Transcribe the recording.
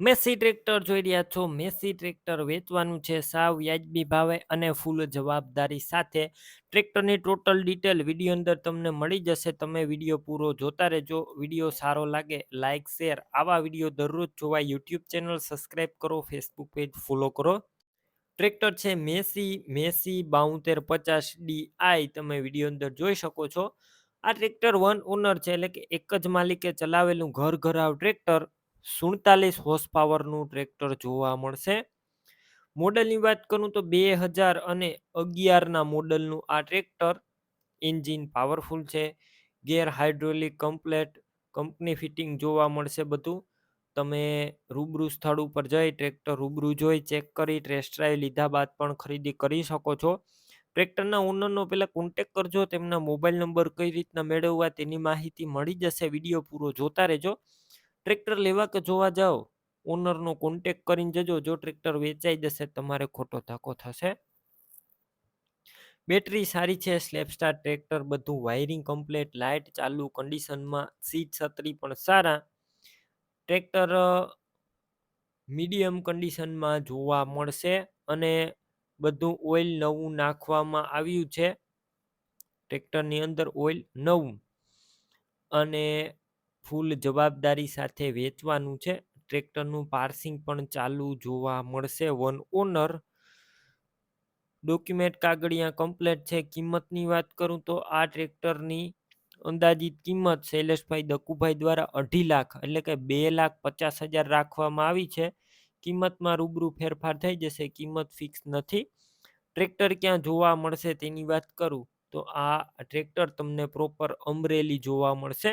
Massey tractor જોઈ રહ્યા છો. મેસી ટ્રેક્ટર વેચવાનું છે. સાવ વ્યાજબી ભાવે અને ફૂલ જવાબદારી સાથે ટ્રેક્ટરની ટોટલ ડિટેલ વીડિયો અંદર તમને મળી જશે. તમે વીડિયો પૂરો જોતા રહેજો. વીડિયો સારો લાગે લાઇક શેર આવા વીડિયો દરરોજ જોવા યુટ્યુબ ચેનલ સબસ્ક્રાઈબ કરો, ફેસબુક પેજ ફોલો કરો. ટ્રેક્ટર છે મેસી મેસી બાઉતેર પચાસ ડી તમે વીડિયો અંદર જોઈ શકો છો. આ ટ્રેક્ટર વન ઓનર છે. એટલે કે એક જ માલિકે ચલાવેલું ઘર ઘરાવ ટ્રેક્ટર સુડતાલીસ હોર્સ પાવરનું ટ્રેક્ટર જોવા મળશે. મોડલની વાત કરું તો બે હજાર અને અગિયારના મોડલનું આ ટ્રેક્ટર એન્જિન પાવરફુલ છે. Gear hydraulic complete company fitting જોવા મળશે બધું. તમે રૂબરૂ સ્થળ ઉપર જઈ ટ્રેક્ટર રૂબરૂ જોઈ ચેક કરી ટેસ્ટ ડ્રાઈવ લીધા બાદ પણ ખરીદી કરી શકો છો. ટ્રેક્ટરના ઓનરનો પહેલાં કોન્ટેક કરજો, તેમના મોબાઈલ નંબર કઈ રીતના મેળવવા તેની માહિતી મળી જશે. વીડિયો પૂરો જોતા રહેજો. ટ્રેક્ટર લેવા કે જોવા જાઓ ઓનરનો કોન્ટેક કરીને જજો, જો ટ્રેક્ટર વેચાઈ જશે તમારે ખોટો ધક્કો થશે. બેટરી સારી છે સ્લેપસ્ટાર ટ્રેક્ટર, બધું વાયરિંગ કમ્પ્લેટ લાઇટ ચાલુ કન્ડિશનમાં સીટ છત્રી પણ સારા. ટ્રેક્ટર મીડિયમ કન્ડિશનમાં જોવા મળશે અને બધું ઓઇલ નવું નાખવામાં આવ્યું છે. ટ્રેક્ટરની અંદર ઓઇલ નવું. અને ફૂલ જવાબદારી સાથે વેચવાનું છે. ટ્રેક્ટરનું પાર્સિંગ પણ ચાલુ જોવા મળશે. વન ઓનર ડોક્યુમેન્ટ કાગળિયા કમ્પ્લેટ છે. કિંમતની વાત કરું તો આ ટ્રેક્ટરની અંદાજિત કિંમત શૈલેષભાઈ દકુભાઈ દ્વારા અઢી લાખ એટલે કે બે લાખ પચાસ હજાર રાખવામાં આવી છે. કિંમતમાં રૂબરૂ ફેરફાર થઈ જશે. કિંમત ફિક્સ નથી. ટ્રેક્ટર ક્યાં જોવા મળશે તેની વાત કરું તો આ ટ્રેક્ટર તમને પ્રોપર અમરેલી જોવા મળશે.